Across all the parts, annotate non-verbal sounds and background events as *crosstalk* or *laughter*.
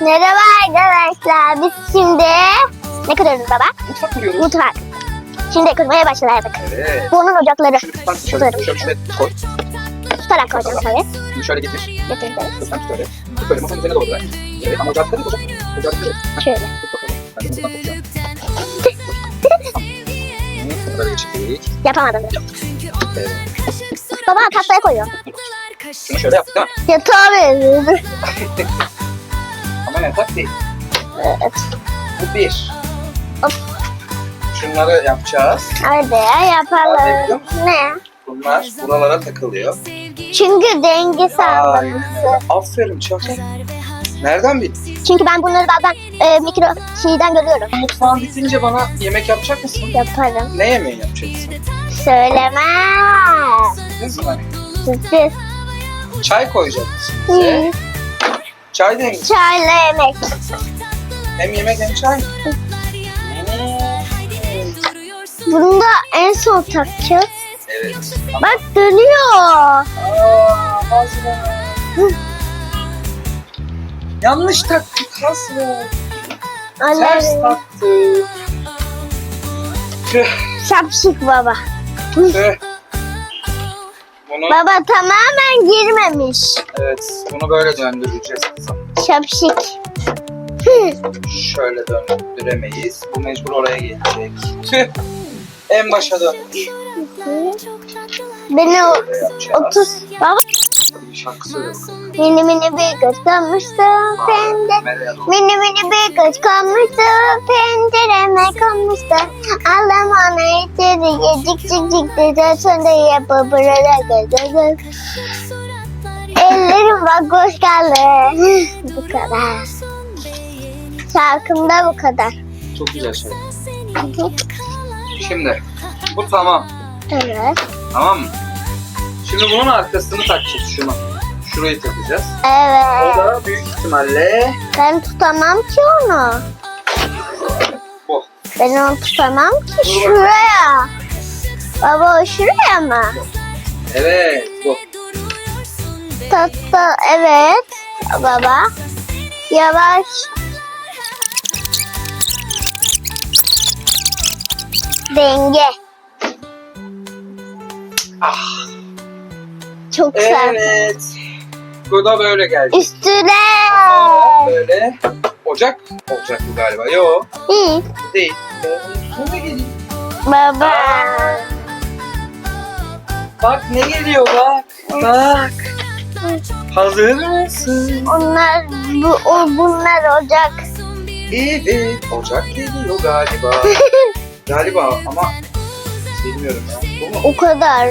Merhaba arkadaşlar. Biz şimdi ne kırıyoruz baba? Mutfak kuruyoruz. Mutfak. Şimdi kırmaya başladık. Evet. Bunun ocakları. Tutan şöyle, şöyle, şöyle koy. Tutarak koyacağım tabii. Şunu şöyle getir. Getirdim. Lütfen tut öyle. Tut böyle masanın üzerine doğru bırak. Evet ama ocakları ocak. Ocakları. Şöyle. Tut bakalım. Ben de buradan tutacağım. Böyle geçirdik. Yapamadım. Evet. Baba tahtaya koyuyor. Şunu şöyle yaptık değil mi? Yatağa *laughs* benziyor. Ama yatak değil. Evet. Bu bir. Of. Şunları yapacağız. Hadi yapalım. Ne? Bunlar buralara takılıyor. Çünkü denge sağlaması. Aferin Çakal. Nereden bildin? Çünkü ben bunları bazen e, mikro şeyden görüyorum. Mutfağın bitince bana yemek yapacak mısın? Yaparım. Ne yemeği yapacaksın? Söylemem. Ne zaman? Sürpriz. Çay koyacağız Hı. Çay da Çayla yemek. hem yemek hem çay. Bunu da en son takacağız. Evet. Bak dönüyor. Aa, Hazra. Yanlış taktık Hazra. Ters. Tüh, Şapşik baba. tüh. Bunu, Baba tamamen girmemiş. evet, bunu böyle döndüreceğiz kızım. Şapşik. Şöyle döndüremeyiz. Bu mecbur oraya gelecek. Tüh. *laughs* En başa döndür. Beni o- Böyle yapacağız. 30 baba şarkı söyle bakalım. Mini mini bir göz kalmıştı pencere. Mini mini bir göz kalmıştı pencereme konmuştu. Aldım onu içeriye cik cik cik dedi sonra yapıp burada göz göz. Ellerim bak boş kaldı. bu kadar. Şarkımda bu kadar. Çok güzel şey. Şimdi bu tamam. Evet. Tamam mı? Şimdi bunun arkasını takacağız şunu. Şurayı takacağız. O Evet. da büyük ihtimalle Ben tutamam ki onu. bu. Ben onu tutamam ki şuraya. Baba o şuraya mı? Evet bu. Tatlı evet. Baba. Yavaş. Denge. Ah, Çok sert. evet. Bu da böyle geldi. Üstüne. Böyle. Ocak olacak bu galiba. Yo İyi. değil. Geliyor. Baba. Bak ne geliyor bak. Bak. Hazır mısın? Onlar bu o bunlar ocak. Evet. Ocak geliyor galiba. *laughs* galiba ama bilmiyorum ya. Bu mu? o kadar.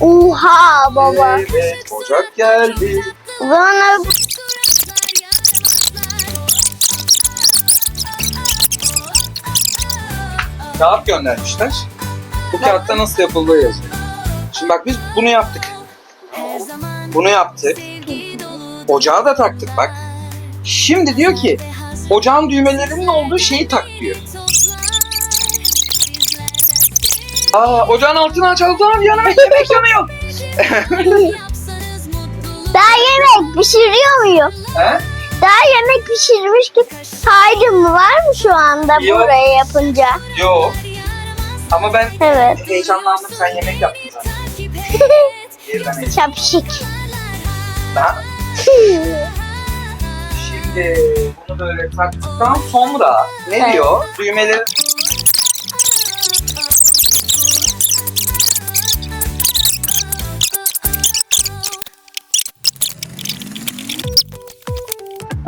Oha baba. Evet. Ocak geldi. Bana Kağıt göndermişler. Bu kağıtta nasıl yapıldığı yazıyor. Şimdi bak biz bunu yaptık. Bunu yaptık. Ocağı da taktık bak. Şimdi diyor ki ocağın düğmelerinin olduğu şeyi tak diyor. Aa, ocağın altını açalım tamam yanıma yemek yanıyor. *laughs* daha yemek pişiriyor muyum? He? Daha yemek pişirmiş gibi hayrım var mı şu anda Yok. buraya yapınca? Yo. Ama ben Evet. heyecanlandım sen yemek yaptın zaten. *laughs* Yerden heyecan. Şapşik. Daha- *laughs* Şimdi bunu böyle taktıktan sonra ne Evet. diyor? Düğmeleri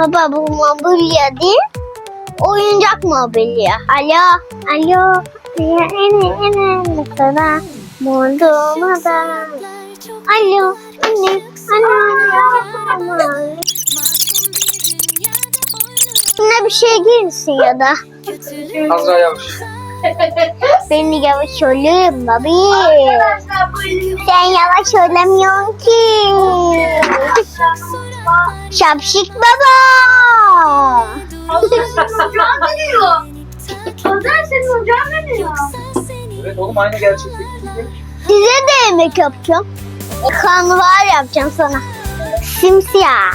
Baba bu mobilya değil. Oyuncak mobilya. Alo. Alo. Ya ene ene mesela Monduma da. Alo. Anne. Anne. Anne. Ne bir şey girsin ya da. Azra Yavaş. Beni yavaş söyleyeyim babi. Sen yavaş söylemiyorsun ki. Şapşik baba. Ocağın dönüyor. Ozan senin ocağın dönüyor. Evet oğlum aynı gerçeklik. Size de yemek yapacağım. Kanvar yapacağım sana. Simsiyah.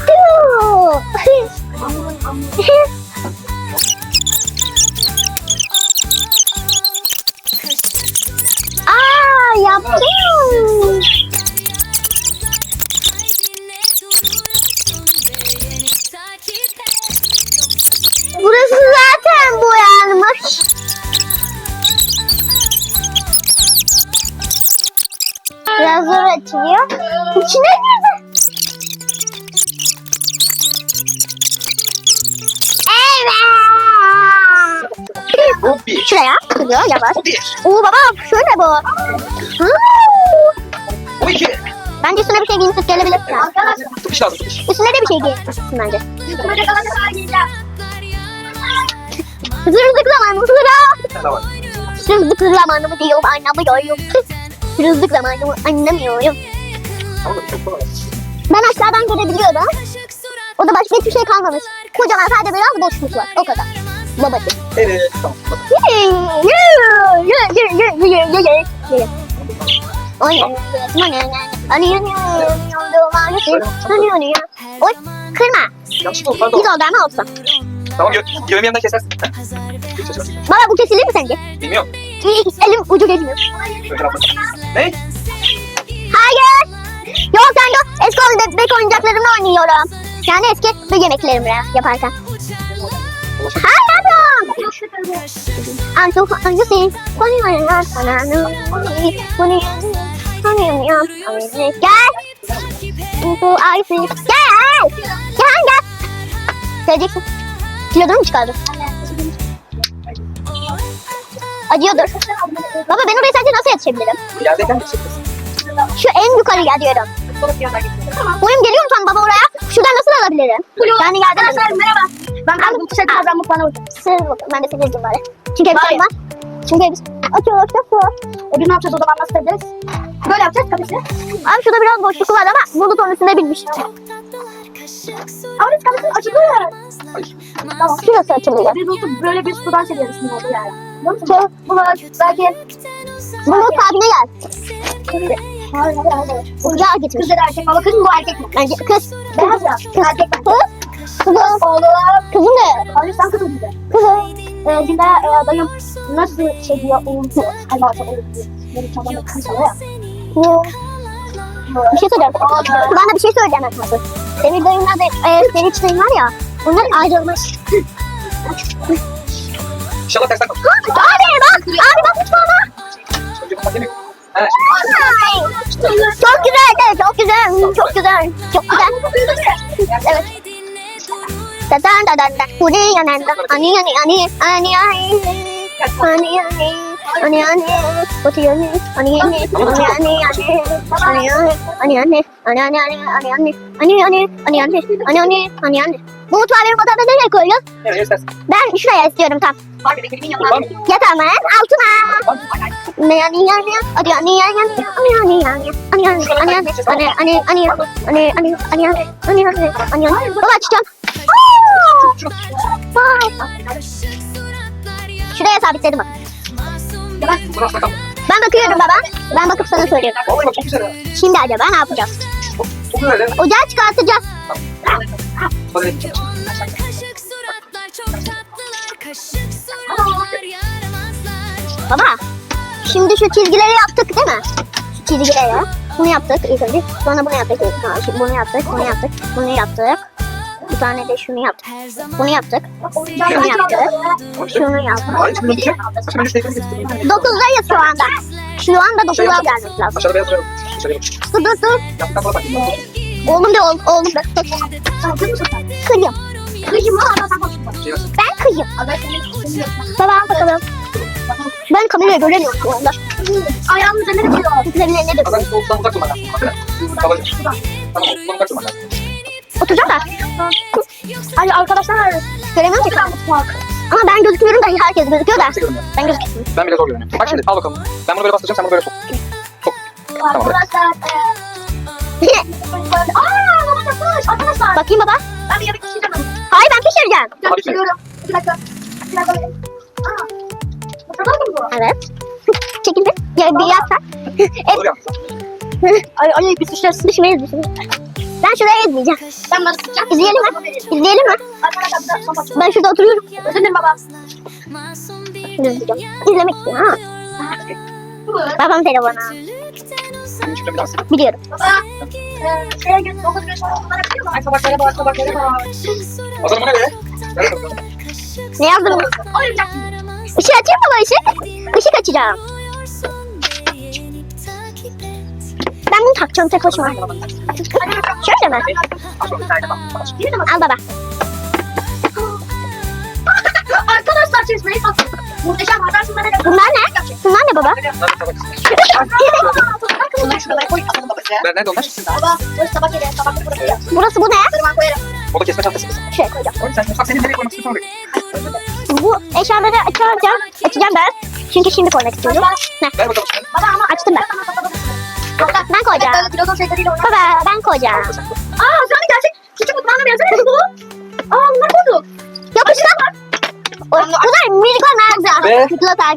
*laughs* Şuraya. Kırıyor yavaş. Bu bir. Oo baba şöyle bu. Hı. Bu iki. Bence üstüne bir şey giyinip gelebilirsin. Tutuş lazım tutuş. Üstüne de bir şey giyinirsin bence. Böyle kalana gideceğim. Zırhlık zamanı sıra. Sen de var. Zırhlık zamanı mı diyorum anlamıyorum. Zırhlık zamanı mı anlamıyorum. Tamam. Ben aşağıdan görebiliyorum. O da başka hiçbir şey kalmamış. Kocaman sadece biraz boşluk var. O kadar. Babacığım. Evet tamam. Oy kırma. Yanlışlıkla oldu pardon. Biz oldu ama olsun. Tamam gö göğüm yanından kesersin. Hiç şaşırmaz. Baba bu kesilir mi sence? Bilmiyorum. Elim ucu geçmiyor. Ön tarafta. Ne? Hayır. Yok sen de eski oyun- bebek oyuncaklarımla oynuyorum. Yani eski ve yemeklerimle yaparken. 啊，就啊，就行，关键人啊，可能那你关键关键你要考虑这干，你不好意思干，干干，geleceksin. Kilodan mı çıkardın? Acıyordur. Baba ben oraya sence nasıl yetişebilirim? İlerideyken bir çıktırsın. Şu en yukarı gel diyorum. Oğlum geliyor musun baba oraya? Şuradan nasıl alabilirim? Yani geldim. Arkadaşlar merhaba. Ben kaldım bu sefer kazanmak bana bakalım. Ben de seni izleyeyim bari. Çünkü Hayır. var. Çünkü elbisem. Açıyor açıyor. E biz ne yapacağız o zaman nasıl ederiz? Böyle yapacağız kafesi. Abi şurada biraz boşluk var ama bulut onun üstünde binmiş. Ama biz kafesini açılıyor. Tamam. Şurası açılıyor. Biz olsun böyle bir sudan seviyoruz şimdi oldu yani. Biliyor musun? Şu Bu belki... bulut abine gel. Hayır hayır hayır. Ucağa gitmiş. Kız ya da erkek baba kız mı bu erkek mi? Bence kız. Beyaz ya. Erkek ben. Kız. Kızım. Oğlum. Kızım ne? Hayır sen kızım bize. Kızım. Ee, Dilda e, dayım nasıl şey diyor? Ay bazen oğlum diyor. Benim çabamda kız çalıyor ya. Bir şey söyleyeceğim. Ben de bir şey söyleyeceğim aslında. Demir dayımla da e, Demir çiçeğim var ya. Onlar ayrılmış. İnşallah tersten kalır. Abi bak. Abi bak mutfağıma. Önce bu yemek. He. Çok güzel, evet, çok güzel, çok güzel, çok güzel. Evet. Da da da da da. Kuri yanında. Ani ani ani ani ani. Ani ani. Ani ani. Kutu ani. Ani ani. Ani ani ani. Ani ani. Ani ani. Ani ani ani ani ani. Ani ani. Ani ani. Ani ani. Ani ani. Bu mutfağı benim odamda nereye koyuyoruz? Nereye istersin? Ben şuraya istiyorum tam. Var mı? Yatağımın altına. Ne yani yani hadi yani yani yani yani yani yani yani yani yani hani hani hani hani hani hani hani hani hani hani baba açacağım. Vay. Şuraya sabitledim bak. Ben bakıyorum baba. Ben bakıp sana söylüyorum. Vallahi bak çok güzel. ha. Şimdi acaba ne yapacağız? Çok, çok güzel. ya. Ocağı çıkartacağız. Hadi. Kaşık suratlar çok tatlılar Kaşık suratlar yaramazlar Baba. Şimdi şu çizgileri yaptık değil mi? Şu çizgileri. Bunu yaptık ilk önce. Sonra bunu yaptık. Ha, şimdi bunu yaptık. Bunu yaptık. Bunu yaptık. Bir tane de şunu yaptık. Bunu yaptık. Şunu yaptık. Şunu yaptık. Dokuzdayız şu anda. Şu anda dokuzluğa gelmek lazım. Aşağıda beyaz. Dur dur dur. Oğlum de oğlum. Oğlum de. Kıyım. Kıyım. Ben kıyım. Tamam bakalım. Ben kamerayı göremiyorum şu anda. Ayağımın üzerine de diyor. Üzerine ne diyor. Ayağımın üzerine ne de diyor. Ayağımın üzerine. Oturacağım da. Ay arkadaşlar. Göremiyorum ki. Güzel mutfak. Ama ben gözüküyorum da herkes gözüküyor da. Ben gözüküyorum. Ben bile zor görünüyorum. Bak şimdi al bakalım. Ben bunu böyle bastıracağım sen bunu böyle sok. Sok. Tamam bırak. Aaa *laughs* yapmış. Arkadaşlar. Bakayım baba. Ben bir yemek pişireceğim. Hayır ben pişireceğim. Ben pişiriyorum. Bir dakika. Bir dakika. Aa. Hatırladın mı bu? Evet. *laughs* Çekil bir. Ya, bir yaptım. *laughs* Ay ay bir suçlar düşmeyiz düşmeyiz. Ben şuraya gitmeyeceğim. Ben basacağım. İzleyelim mi? İzleyelim mi? Ben şurada oturuyorum. Özür baba. İzlemek için ha. Babam telefonu. Biliyorum. Baba. Şuraya git. 9 gün sonra bunlara biliyor musun? Ay tabaklara bak, tabaklara bak. O zaman ne? Ne yazdın? Oyuncak. Şey Işığı açayım mı baba ışık? Şey? Şey Işık açacağım. Takacağım tek başıma. Şöyle mi? Al baba. Arkadaşlar çeşmeyi satın. Muhteşem da Bunlar ne? Bunlar ne baba? Ver, Nerede onlar? Baba burası tabak yeri. Tabak burası ya. Burası bu ne? Sırman koyarım. O da kesme tahtası kızım. Şey koyacağım. Oğlum sen mutfak senin nereye koymak istiyorsun oraya? Bu eşyaları açacağım. Açacağım ben. Çünkü şimdi koymak istiyorum. Ne? Ver bakalım. Baba ama Açtım ben. Ben koyacağım. Böyle filozof şeyleriyle oynar. Baba ben koyacağım. Aa şu anda gerçek küçük mutfağına benzer bu. Aa bunlar koyduk. Yapıştır. O- Bunlar minik onlar. Ve-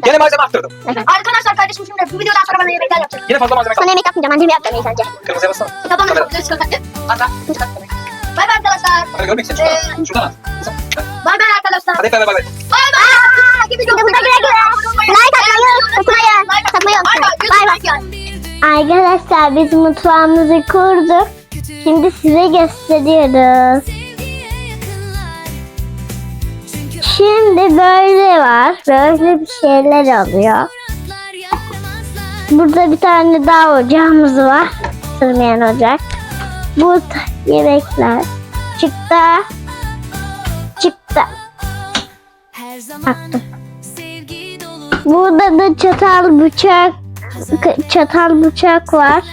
Gene malzeme arttırdım. Arkadaşlar kardeşim şimdi bu videodan sonra bana yemekler yapacak. Yine fazla malzeme Sana kaldı. yemek yapmayacağım. Annemi yapacağım ilk önce. Kırmızıya bassana. Tamam Kamera. yapabiliriz çıkarttık. Ata. Bay bay arkadaşlar. Hadi görmek istedim. Şuradan. Şuradan. Kızım. Bay bay arkadaşlar. Hadi bay bay. Bay bay. Gibi burada güle güle. Arkadaşlar biz mutfağımızı kurduk. Şimdi size gösteriyoruz. Şimdi böyle var. Böyle bir şeyler oluyor. Burada bir tane daha ocağımız var. Sırmayan ocak. Bu yemekler. Çıktı. Çıktı. Taktım. Burada da çatal bıçak çatal bıçak var.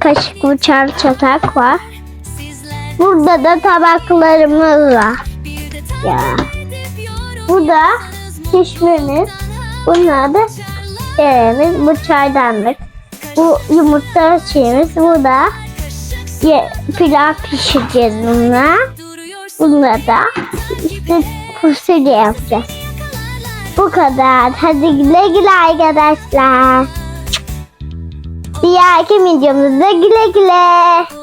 Kaşık bıçak çatak var. Burada da tabaklarımız var. Ya. Bu da pişmemiz. Bunlar da şeyimiz. Bu çaydanlık. Bu yumurta şeyimiz. Bu da ye, pilav pişireceğiz bununla. Bununla da işte fasulye yapacağız. Bu kadar. Hadi güle güle arkadaşlar. Diğer videomuzda güle güle.